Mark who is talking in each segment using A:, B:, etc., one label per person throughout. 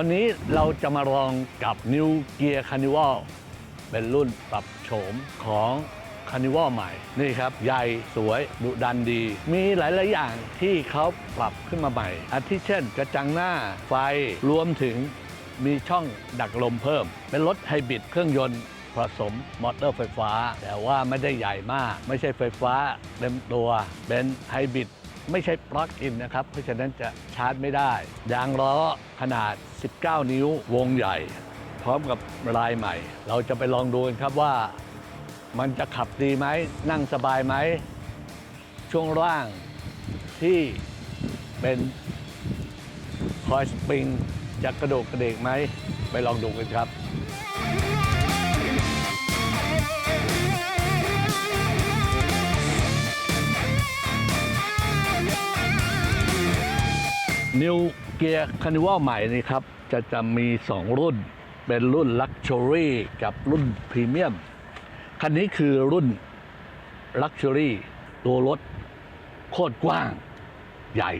A: วันนี้เราจะมาลองกับ New Gear Carnival เป็นรุ่นปรับโฉมของ Carnival ใหม่ นี่ครับ ใหญ่สวย ดุดันดี มีหลาย ๆ อย่างที่เขาปรับขึ้นมาใหม่ อาทิเช่น กระจังหน้าไฟรวมถึงมีช่องดักลมเพิ่ม เป็นรถไฮบริดเครื่องยนต์ผสมมอเตอร์ไฟฟ้า แต่ว่าไม่ได้ใหญ่มาก ไม่ใช่ไฟฟ้าเต็มตัว เป็นไฮบริด ไม่ใช่ปลั๊กอินนะครับ เพราะฉะนั้นจะชาร์จไม่ได้ ยางล้อขนาด 19 นิ้ววงใหญ่ พร้อมกับลายใหม่ เราจะไปลองดูกันครับว่า มันจะขับดีไหม นั่งสบายไหม ช่วงล่างที่เป็นคอยสปริงจะกระโดดกระเดกไหม ไปลองดูกันครับ New Gear Carnival ใหม่นี่ครับ จะจะมี 2 รุ่น เป็นรุ่น Luxury กับรุ่น Premium คันนี้คือรุ่น Luxury ตัวรถโคตรกว้างใหญ่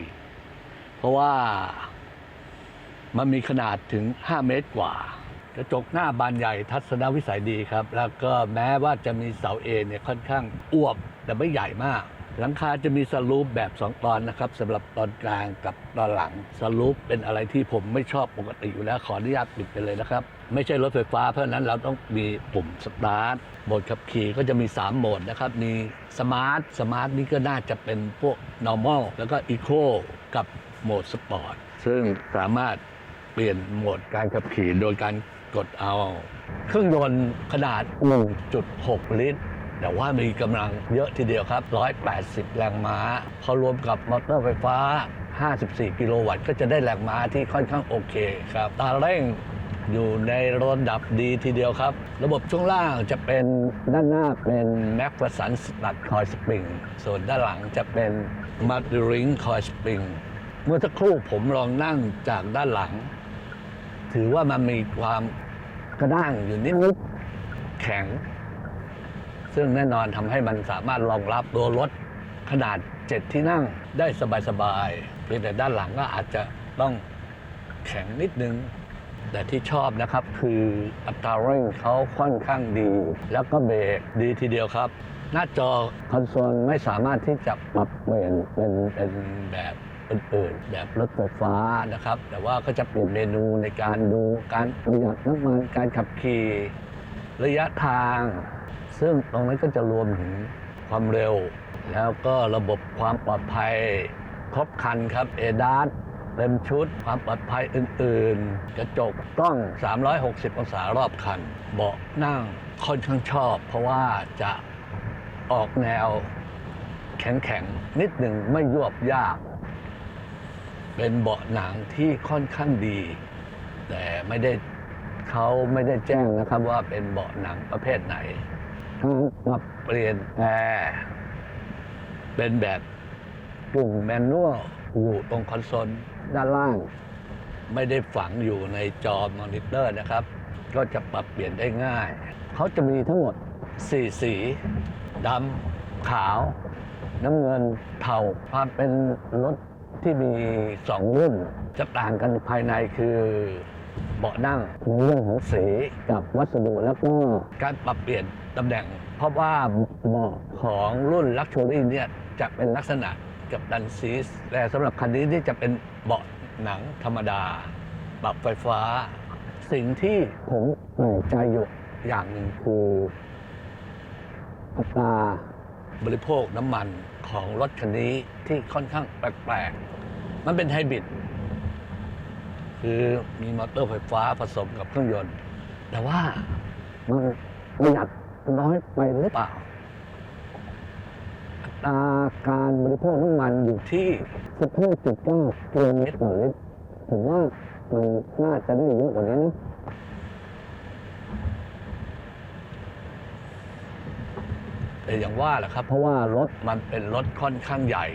A: เพราะว่ามันมีขนาดถึง 5 เมตรกว่า กระจกหน้าบานใหญ่ทัศนวิสัยดีครับ แล้วก็แม้ว่าจะมีเสาเอเนี่ยค่อนข้างอ้วบแต่ไม่ใหญ่มาก หลังคาจะมีสลูปแบบ 2 ตอนนะครับสำหรับตอนกลางกับตอนหลังสลูปเป็นอะไรที่ผมไม่ชอบปกติอยู่แล้วขออนุญาตปิดไปเลยนะครับ ไม่ใช่รถไฟฟ้าเพราะฉะนั้นเราต้องมีปุ่มสตาร์ทโหมดขับขี่ก็จะมี 3 โหมดนะครับ มีสมาร์ทสมาร์ทนี่ก็น่าจะเป็นพวก normal แล้วก็ eco กับโหมดสปอร์ตซึ่งสามารถเปลี่ยนโหมดการขับขี่โดยการกดเอา เครื่องยนต์ขนาด 1.6 ลิตร แต่ว่ามีกำลังเยอะทีเดียวครับ 180 แรงม้าพอรวมกับมอเตอร์ไฟฟ้า 54 กิโลวัตต์ ก็จะได้แรงม้าที่ค่อนข้างโอเคครับตาเร่งอยู่ในระดับดีทีเดียวครับ ระบบช่วงล่างจะเป็นด้านหน้าเป็นแม็กฟสันสตัดคอยสปริง ส่วนด้านหลังจะเป็นมัดริงคอยสปริง เมื่อสักครู่ผมลองนั่งจากด้านหลัง ถือว่ามันมีความกระด้างอยู่นิดนิดแข็ง ซึ่งแน่นอนทำให้มันสามารถรองรับตัวรถขนาด 7 ที่นั่งได้สบายๆเพียงแต่ด้านหลังก็อาจจะต้องแข็งนิดนึง แต่ที่ชอบนะครับคืออัตราเร่งเขาค่อนข้างดี แล้วก็เบรกดีทีเดียวครับ หน้าจอคอนโซลไม่สามารถที่จะปรับเปลี่ยนเป็นเป็นแบบอื่นๆแบบรถไฟฟ้านะครับ แต่ว่าก็จะเปลี่ยนเมนูในการดูการประหยัดน้ำมันการขับขี่ ระยะทาง ซึ่งตรงนั้นก็จะรวมถึงความเร็ว แล้วก็ระบบความปลอดภัยครบคันครับเอดาสเต็มชุดความปลอดภัยอื่น ๆ กระจกกล้อง 360 องศารอบคัน เบาะนั่งค่อนข้างชอบ เพราะว่าจะออกแนวแข็ง ๆ นิดหนึ่งไม่ยวบยาก เป็นเบาะหนังที่ค่อนข้างดี แต่ไม่ได้ เขาไม่ได้แจ้งนะครับว่าเป็นเบาะหนังประเภทไหนการปรับเปลี่ยนแอร์เป็นแบบปุ่มแมนนวลอยู่ตรงคอนโซลด้านล่าง ไม่ได้ฝังอยู่ในจอมอนิเตอร์นะครับ ก็จะปรับเปลี่ยนได้ง่าย เขาจะมีทั้งหมด4สีดำขาว น้ำเงินเทาความเป็นรถที่มีสองรุ่น จะต่างกันภายในคือ เบาะนั่งในเรื่องของสีกับวัสดุแล้วก็การปรับเปลี่ยนตำแหน่ง เพราะว่าเบาะของรุ่นลักชัวรี่เนี่ยจะเป็นลักษณะกับดันซีสแต่สำหรับคันนี้นี่จะเป็นเบาะหนังธรรมดา ปรับไฟฟ้า สิ่งที่ผมแปลกใจอยู่อย่างหนึ่งคืออัตราบริโภคน้ำมันของรถคันนี้ที่ค่อนข้างแปลกๆ มันเป็นไฮบริด คือมีมอเตอร์ไฟฟ้าผสมกับเครื่องยนต์ แต่ว่ามันประหยัดน้อยไปหรือเปล่าอัตราการบริโภคน้ำมันอยู่ที่ 15.9กิโลเมตรต่อลิตรผมว่ามันน่าจะได้เยอะกว่านี้นะแต่อย่างว่าแหละครับ เพราะว่ารถมันเป็นรถค่อนข้างใหญ่